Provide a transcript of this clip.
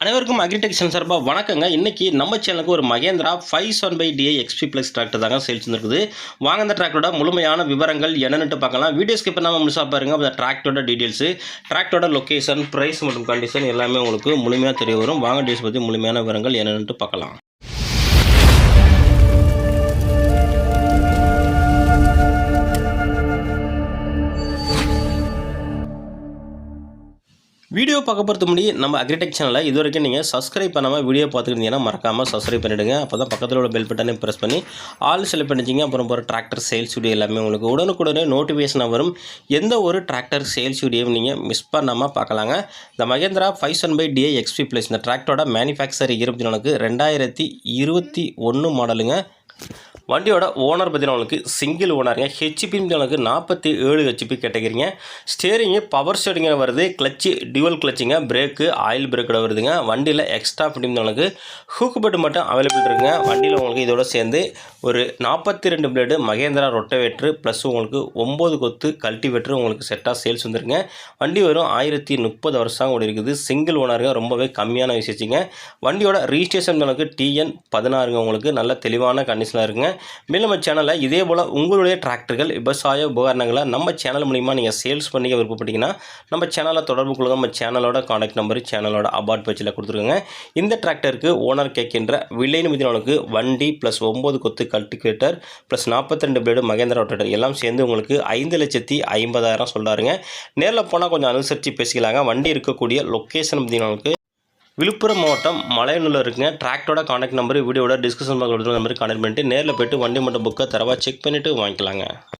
அனைவருக்கும் அக்ரிடெக்ஷன் சார்பாக வணக்கங்க. இன்றைக்கி நம்ம சேனலுக்கு ஒரு Mahindra five seven five DI XP plus tractor தாங்க சேல்ஸ் வந்துருக்குது. வாங்க அந்த டிராக்டரோட முழுமையான விவரங்கள் என்னென்னு பார்க்கலாம். வீடியோ ஸ்கிப் பண்ணாமல் முழுசாக பாருங்க. அந்த டிராக்டரோட டீட்டெயில்ஸு டிராக்டரோட லொக்கேஷன் ப்ரைஸ் மற்றும் கண்டிஷன் எல்லாமே உங்களுக்கு முழுமையாக தெரிய வரும். வாங்க டீல்ஸ் பற்றி முழுமையான விவரங்கள் என்னென்னு பார்க்கலாம். வீடியோ பார்க்க பொறுத்த முன்னாடி நம்ம அக்ரிடெக் சேனலில் இது வரைக்கும் நீங்கள் சப்ஸ்கிரைப் பண்ணாமல் வீடியோ பார்த்துருந்தீங்கன்னா மறக்காமல் சப்ஸ்கிரைப் பண்ணிவிடுங்க அப்போ தான் பக்கத்தில் உள்ள பெல் பட்டனை ப்ரெஸ் பண்ணி ஆல் செலக்ட் பண்ணிச்சிங்க அப்புறம் போகிற டிராக்டர் சேல்ஸ் வீடியோ எல்லாமே உங்களுக்கு உடனுக்குடனே நோட்டிஃபிகேஷன் வரும். எந்த ஒரு டிராக்டர் சேல்ஸ் வீடியோவும் நீங்கள் மிஸ் பண்ணாமல் பார்க்கலாங்க. இந்த Mahindra five seven five DA XP plus இந்த டிராக்டரோட மேனுஃபேக்சர் இருபத்தி நாலுக்கு ரெண்டாயிரத்தி இருபத்தி ஒன்று மாடலுங்க வண்டியோட ஓனர் பார்த்தீங்கன்னா உங்களுக்கு சிங்கிள் ஓனருங்க ஹெச்பி உங்களுக்கு நாற்பத்தி ஏழு ஹெச்பி கேட்டகிறீங்க ஸ்டேரிங்கு பவர் ஸ்டேரிங்க வருது. கிளச்சு டியூவல் கிளச்சுங்க பிரேக்கு ஆயில் பிரேக்கோட வருதுங்க. வண்டியில் எக்ஸ்ட்ரா ஃபிட்டிங் உங்களுக்கு ஹூக் பெட் மட்டும் அவைலபிள் இருக்குங்க. வண்டியில் உங்களுக்கு இதோட சேர்ந்து ஒரு நாற்பத்தி ரெண்டு பிளேடு மகேந்திரா ரொட்டவேட்ரு ப்ளஸ் உங்களுக்கு ஒம்பது கொத்து கல்டிவேட்ரு உங்களுக்கு செட்டாக சேல்ஸ் வந்துருங்க. வண்டி வரும் ஆயிரத்தி முப்பது வருஷம் கூட இருக்குது. சிங்கிள் ஓனருங்க ரொம்பவே கம்மியான விசேஷிங்க வண்டியோட ரிஜிஸ்ட்ரேஷன் உங்களுக்கு டிஎன் பதினாறுங்க. உங்களுக்கு நல்ல தெளிவான கண்டிஷனாக இருக்குங்க. மேலும் நம்ம சேனலில் இதே போல் உங்களுடைய டிராக்டர்கள் விவசாய உபகரணங்களை நம்ம சேனல் மூலிமா நீங்கள் சேல்ஸ் பண்ணிக்க விருப்பப்பட்டீங்கன்னா நம்ம சேனலை தொடர்பு கொள்ளுங்க. நம்ம சேனலோட காண்டாக்ட் நம்பர் சேனலோட அபார்ட் பேஜில் கொடுத்துருங்க இந்த டிராக்டருக்கு ஓனர் கேட்கின்ற வில்லைன்னு உங்களுக்கு வண்டி ப்ளஸ் ஒம்பது கொத்து கல்டிவேட்டர் ப்ளஸ் நாற்பத்தி ரெண்டு பிளேடு மகேந்திரா ரொட்டேட்டர் எல்லாம் சேர்ந்து உங்களுக்கு ஐந்து லட்சத்தி ஐம்பதாயிரம் சொல்கிறாருங்க நேரில் போனால் கொஞ்சம் அனுசரித்து பேசிக்கலாங்க. வண்டி இருக்கக்கூடிய லொக்கேஷன் பார்த்தீங்கன்னா விழுப்புரம் மாவட்டம் மலையனூரில் இருக்குங்க. டிராக்டரோட காண்டாக்ட் நம்பர் வீடியோட டிஸ்கஷன் பாக்ஸ் நம்பர் கான்டாக்ட் பண்ணிட்டு நேரில் போய்ட்டு வண்டி மட்டும் புக்கை தரவா செக் பண்ணிவிட்டு வாங்கிக்கலாங்க.